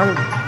வாங்க அனைவருக்கும்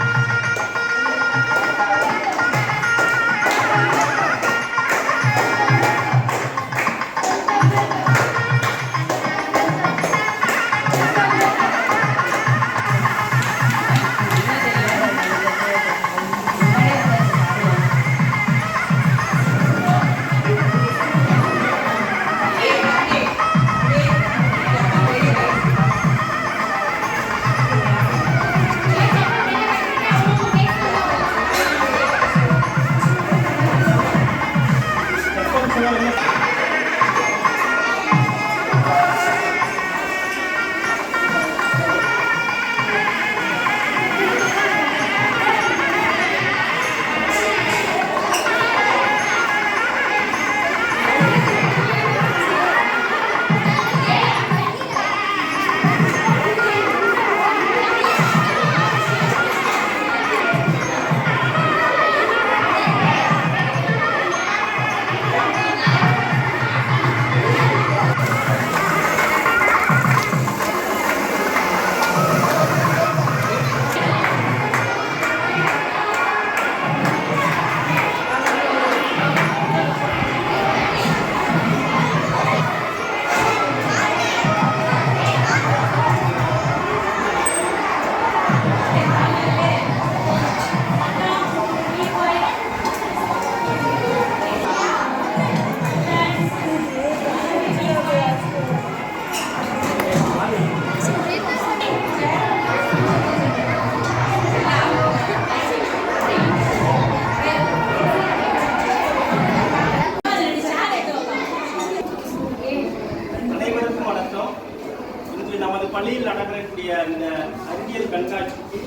பள்ளியில் நடக்கக்கூடிய இந்த அறிவியல் கண்காட்சிக்கு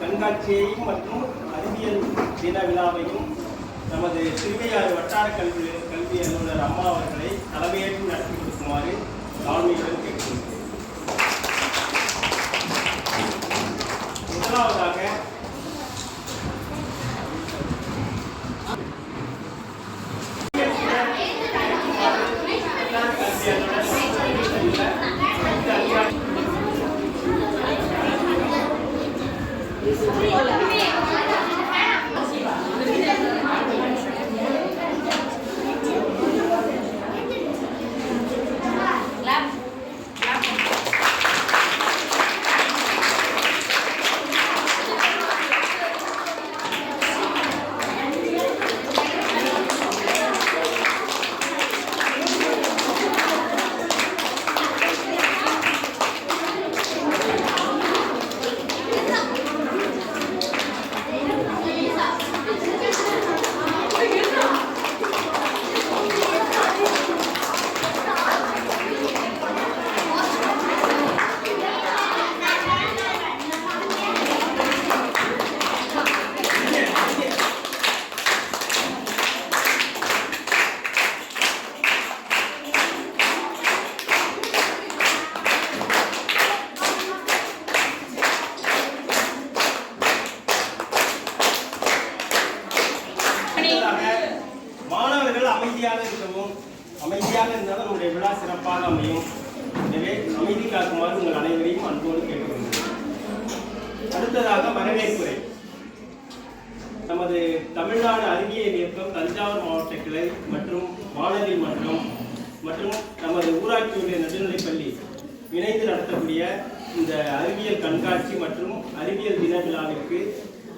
கண்காட்சியையும் மற்றும் அறிவியல் தின விழாவையும் நமது திருவையாறு வட்டார கல்வி கல்வி அலுவலர் அம்மா அவர்களை தலைமையேற்று நடத்தி கொடுக்குமாறு தாழ்மையுடன் கேட்டுக்கொள்கிறேன். முதலாவதாக அடுத்ததாக மாணவர்கள் அமைதியாக இருக்கவும் அமைதியாக இருந்தால் நம்முடைய விழா சிறப்பாக அமையும். எனவே அமைதி காக்குமாறு உங்கள் அனைவரையும் அன்போடு கேட்டுக்கொள்கிறேன். அடுத்ததாக வரவேற்புரை நமது தமிழ்நாடு அறிவியல் இயக்கம் தஞ்சாவூர் மாவட்ட கிளை மற்றும் வானொலி மன்றம் மற்றும் நமது ஊராட்சியுடைய நடுநிலைப்பள்ளி இணைந்து நடத்தக்கூடிய இந்த அறிவியல் கண்காட்சி மற்றும் அறிவியல் தின விழாவிற்கு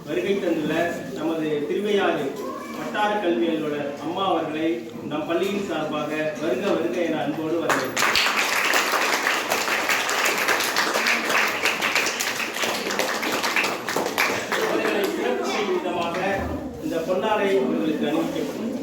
வருகை தந்துள்ள நமது திருவையாறு வட்டார கல்வி அலுவலர் அம்மா அவர்களை நம் பள்ளியின் சார்பாக வருக வருக என அன்போடு வரவேற்கிறேன். அவர்களை சிறப்பு செய்யும் பொன்னாடை அவர்களுக்கு அணிவிக்கப்படும்.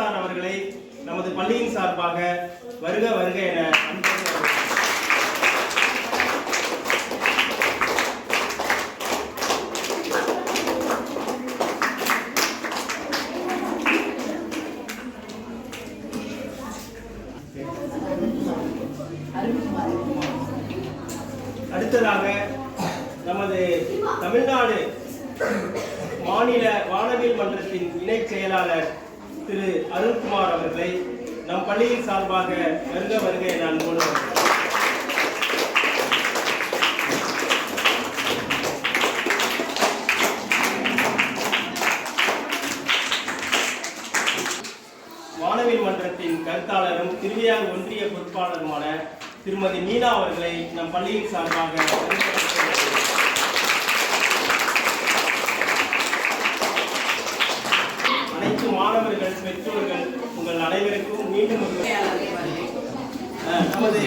சார் அவர்களை நமது பள்ளியின் சார்பாக வருக வருக என அன்போடு வரவேற்கிறேன். அடுத்ததாக நமது தமிழ்நாடு மாநில வானவில் மன்றத்தின் இணைச் செயலாளர் திரு அருண்குமார் அவர்களை நம் பள்ளியின் சார்பாக வருக வருக என அன்போடு வானவில் மன்றத்தின் கருத்தாளரும் திருவியார் ஒன்றிய பொறுப்பாளருமான திருமதி மீனா அவர்களை நம் பள்ளியின் சார்பாக அனைத்து மாணவர்கள் பெற்றோர்கள் உங்கள் அனைவருக்கும் மீண்டும் நமது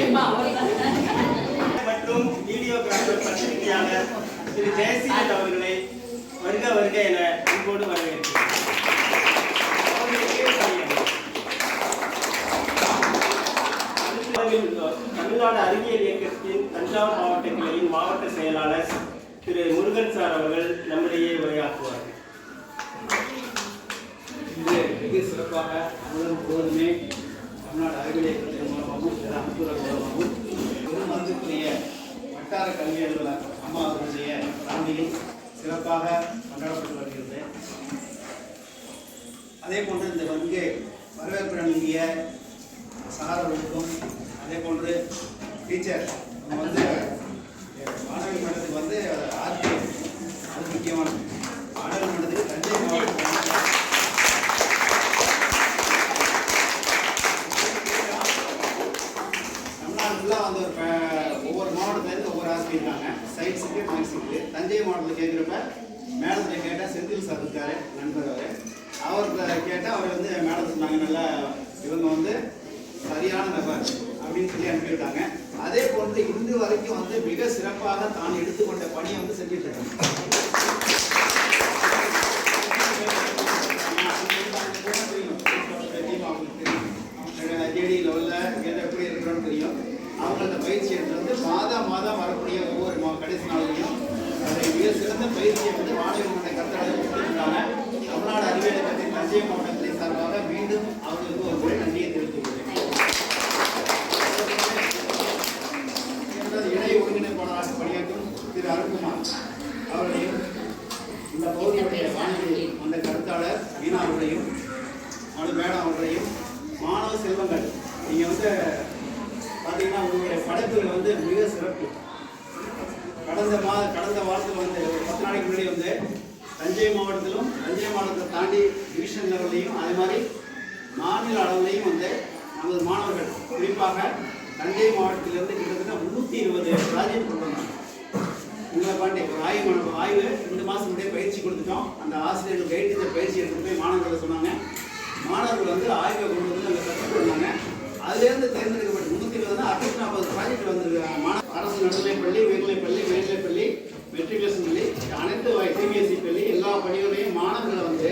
மற்றும் வீடியோகிராஃபர் பத்திரிகையாளர் திரு ஜெயசீலன் அவர்களை வருக வருக என அன்போடு வரவேற்கிறேன் தமிழ்நாடு அறிவியல் இயக்கத்தின் தஞ்சாவூர் மாவட்ட கிளையின் மாவட்ட செயலாளர் திரு முருகன் சார் அவர்கள் நம்மிடையே உரையாற்றுவார்கள் மிக சிறப்பாக உலகம் முழுவதுமே தமிழ்நாடு அறிவியல் இயக்கத்தின் மூலமாகவும் சில அமைப்புகள் மூலமாகவும் பெருமருந்துக்குரிய வட்டார கல்வி அலுவலர் அம்மா அவர்களுடைய ஆண்டில் சிறப்பாக கொண்டாடப்பட்டு வருகிறது. அதே போன்று இந்த வங்கி வரவேற்பு நல்கிய சாரவர்களுக்கும் அதே போன்று டீச்சர் நம்ம வந்து மாணவி மன்றத்துக்கு வந்து ஆர்த்தி அது முக்கியமானது மாணவி மன்றத்துக்கு தஞ்சை மாவட்டம் தமிழ்நாடு ஃபுல்லாக வந்து ஒரு ப- ஒவ்வொரு மாவட்டத்துலேருந்து ஒவ்வொரு ஆசிரியர் இருக்காங்க சயின்ஸுக்கு மேக்ஸுக்கு தஞ்சை மாவட்டத்தில் கேட்குறப்ப மேடத்தில் கேட்டால் செந்தில் சார் இருக்காரு நண்பர் அவர். அவர்கிட்ட கேட்டால் அவர் வந்து மேடம் சொன்னாங்க நல்லா இவங்க வந்து சரியான நபர் அப்படின்னு சொல்லி அனுப்பிவிட்டாங்க. அதே போன்று இன்று வரைக்கும் வந்து மிக சிறப்பாக தான் எடுத்துக்கொண்ட பணியை வந்து செஞ்சுட்டு இருக்காங்க. ஜேடி லெவலில் எப்படி இருக்கிறோன்னு தெரியும். அவங்கள்ட்ட பயிற்சி எடுத்து வந்து மாதம் மாதம் வரக்கூடிய ஒவ்வொரு மா கடைசி நாளையும் மிக சிறந்த பயிற்சியை வந்து மாணவ கத்தராக கருத்தாளர் தமிழ்நாடு அறிவியல் இயக்கத்தின் தஞ்சை மாவட்டத்தை சார்பாக மீண்டும் அவர்களுக்கு ஒரு முறை நன்றியை தெரிவித்துக் கொள்கிறேன். இணை ஒருங்கிணைப்பாளராக பணியாற்றும் திரு அருண்குமார் அவர்களையும் இந்த பகுதியுடைய வானிலை அந்த கருத்தாளர் வீணா அவர்களையும் மனு மேடம் அவர்களையும் மாணவ செல்வங்கள் நீங்கள் வந்து பார்த்தீங்கன்னா உங்களுடைய படைப்புகள் வந்து மிக சிறப்பு கடந்த மா கடந்த வாரத்தில் வந்து ஒரு பத்து நாளைக்கு முன்னாடி வந்து தஞ்சை மாவட்டத்திலும் தஞ்சை மாவட்டத்தை தாண்டி டிவிஷன் லெவல்லையும் அதே மாதிரி மாநில அளவுலையும் வந்து நமது மாணவர்கள் குறிப்பாக தஞ்சை மாவட்டத்திலிருந்து கிட்டத்தட்ட முந்நூற்றி இருபது ப்ராஜெக்ட் கொண்டு வந்தாங்க. உங்களை பாண்டி ஒரு ஆய்வு மாணவ ஆய்வு ரெண்டு மாதம் முன்னாடியே பயிற்சி கொடுத்துட்டோம். அந்த ஆசிரியர்கள் கைடு பயிற்சி எடுத்துட்டு போய் மாணவர்களை சொன்னாங்க. மாணவர்கள் வந்து ஆய்வை கொண்டு வந்து அங்கே கற்றுக்கொண்டாங்க அதுலேருந்து தேர்ந்தெடுக்கப்பட்ட முந்நூற்றி இருபதுனா அறுநூத்தி நாற்பது ப்ராஜெக்ட் வந்திருக்காங்க. மாணவ அரசு நடுநிலைப்பள்ளி உயர்நிலைப்பள்ளி மேல்நிலைப்பள்ளி மெட்ரிகுலேஷன் பள்ளி அனைத்து வயசையும் பள்ளிகளையும் மாணவர்களை வந்து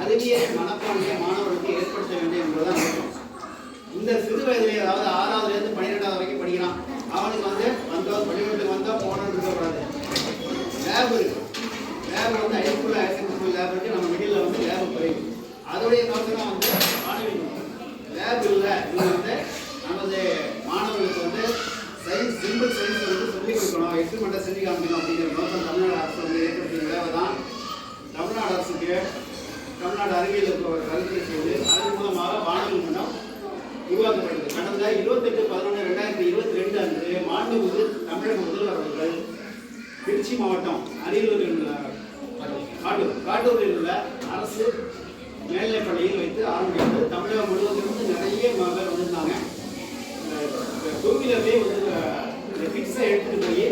அறிவியல் மனப்பான்மையை மாணவர்களுக்கு ஏற்படுத்த வேண்டும் என்பதுதான் நோக்கம். இந்த சிறு வயதிலே அதாவது ஆறாவதுல இருந்து பன்னிரெண்டாவது வரைக்கும் படிக்கிறான். அவனுக்கு வந்து வந்தோம் பள்ளிக்கூடத்துக்கு வந்தோம் போனோம் இருக்கக்கூடாது. லேப் இருக்கு. லேப் வந்து ஹைஸ்கூல் ஹையர் ஸ்கூல் லேப் இருக்கு. நம்ம மிடில் வந்து லேப் குறையும் அதோடைய நோக்கம் தான் வந்து மாணவி. லேப் இல்லை. இது வந்து நமது மாணவர்களுக்கு வந்து சயின்ஸ் சிம்பிள் சயின்ஸ் வந்து சொல்லிக் கொடுக்கணும். எக்ஸ்பிரிமெண்ட்டை செஞ்சு காமிக்கணும் அப்படிங்கிற நோக்கம் தமிழ்நாடு அரசு வந்து ஏற்படுத்திய தேவை தான் தமிழ்நாடு தமிழ்நாடு அறிவியல் கருத்தை செய்து அதன் மூலமாக வானொலி மன்றம் உருவாக்கப்பட்டது. கடந்த இருபத்தெட்டு பதினொன்று ரெண்டாயிரத்தி இருபத்தி ரெண்டு அன்று மாண்புமிகு தமிழக முதல்வர் அவர்கள் திருச்சி மாவட்டம் அரியலூரில் உள்ள காட்டூர் காட்டூரில் உள்ள அரசு மேல்நிலைப் பள்ளியில் வைத்து ஆரம்பித்தது தமிழகம் முழுவதிலிருந்து நிறைய மகள் வந்திருந்தாங்க. டூ வீலர்லேயே வந்து இந்த ஃபிக்ஸை எடுத்துகிட்டு போய்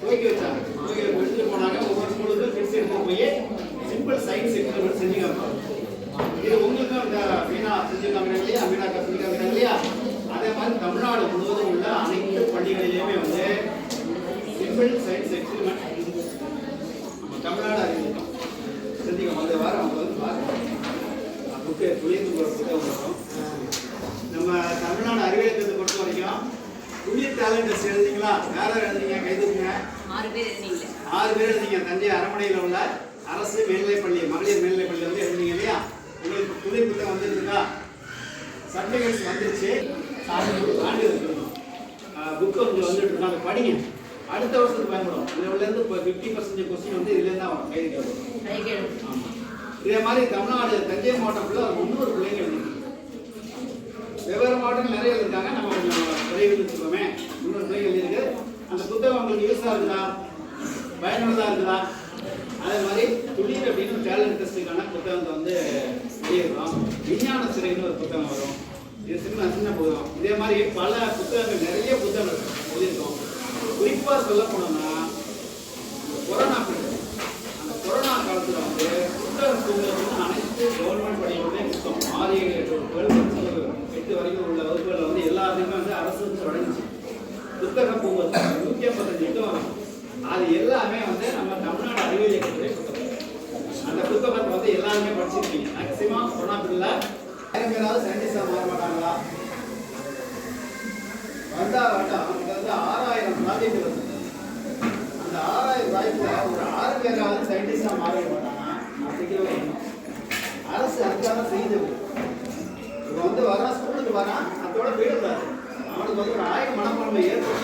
துவக்கி வச்சாங்க துவக்கி எடுத்துகிட்டு போனாங்க ஒவ்வொரு ஸ்கூலுக்கும் ஃபிக்ஸ் எடுத்துகிட்டு போய் சிம்பிள் சயின்ஸ் எக்ஸ்பெரிமெண்ட் செஞ்சு காமிப்பாங்க இது உங்களுக்கும் இந்த மீனா செஞ்சுருக்காங்க இல்லையா மீனாக்கா செஞ்சுருக்காங்க இல்லையா அதே மாதிரி தமிழ்நாடு முழுவதும் உள்ள அனைத்து பள்ளிகளிலுமே வந்து சிம்பிள் சயின்ஸ் எக்ஸ்பெரிமெண்ட் நம்ம தமிழ்நாடு அறிவிக்கும் செஞ்சுக்கோங்க அந்த வாரம் அவங்க வந்து பார்க்கணும் புக்கு துளிர்ந்து ஒரு புத்தகம் வரும் நம்ம தமிழ்நாடு அறிவியலத்தை பொறுத்த வரைக்கும் துளிர் டேலண்ட் டெஸ்ட் எழுதிங்களா வேற எழுதிங்க கைதுங்க ஆறு பேர் இருந்தீங்களே. ஆறு பேர் எழுதிங்க தஞ்சை அரண்மனையில் உள்ள அரசு மேல்நிலைப்பள்ளி மகளிர் மேல்நிலைப்பள்ளி வந்து எழுதிங்க இல்லையா? உங்களுக்கு துளிர் புத்தகம் வந்துருக்கா சர்டிஃபிகேட்ஸ் வந்துருச்சு. ஆண்டு புக்கு உங்களுக்கு வந்துட்டு இருக்கோம் அதை படிங்க. அடுத்த வருஷத்துக்கு பயன்படும். இதுல இருந்து இப்போ ஃபிஃப்டி பர்சன்டேஜ் கொஸ்டின் வந்து இதுல இருந்தா வரும். கைது கேட்கும் ஆமா. இதே மாதிரி தமிழ்நாடு தஞ்சை மாவட்டம் ஃபுல்லாக ஒரு முந்நூறு பிள்ளைங்க வெவ்வேறு மாவட்டங்கள் நிறைய இருக்காங்க. நம்ம கொஞ்சம் விரைவில் வச்சுக்கோமே முந்நூறு பிள்ளைங்க இருக்கு. அந்த புத்தகம் உங்களுக்கு யூஸாக இருக்குதா? பயனுள்ளதாக இருக்குதா? அதே மாதிரி துளிர் அப்படின்னு டேலண்ட் டெஸ்ட்டுக்கான புத்தகத்தை வந்து வெளியிடுறோம். விஞ்ஞான சிறைன்னு ஒரு புத்தகம் வரும். இது சின்ன சின்ன புத்தகம். இதே மாதிரி பல புத்தகங்கள் நிறைய புத்தகங்கள் எழுதியிருக்கோம். குறிப்பாக சொல்ல போனோம்னா இந்த கொரோனா period, அந்த கொரோனா காலத்துல வந்து புத்தக சூழலுக்கு அனைத்து கவர்மெண்ட் பள்ளிகளுமே புத்தகம் ஆறு ஏழு எட்டு வகுப்புகள் பத்து எட்டு வரைக்கும் உள்ள வகுப்புகளில் வந்து எல்லாத்துக்குமே வந்து அரசு வந்து வழங்குச்சு புத்தக பூங்கா நூற்றி ஐம்பத்தஞ்சு புத்தகம் வரும். அது எல்லாமே வந்து நம்ம தமிழ்நாடு அறிவியல் இயக்கத்துடைய புத்தகம் அந்த புத்தகத்தை வந்து எல்லாருமே படிச்சிருக்கீங்க மேக்சிமம் கொரோனா பில்ல ஆயிரம் பேராவது சயின்டிஸ்டாக மாற மாட்டாங்களா வந்தா வேண்டாம் இது வந்து ஆறாயிரம் ப்ராஜெக்ட் வருது அந்த ஆறாயிரம் ப்ராஜெக்ட்ல ஒரு ஆறு பேராவது சயின்டிஸ்டாக மாற மாட்டாங்க அப்படிங்கிற ஒரு எண்ணம் அரசு அதுக்காக செய்து இப்போ வந்து வரான். அதோட போயிடக்கூடாது அவனுக்கு வந்து ஒரு ஆயிரம் மனப்பான்மை ஏற்படும்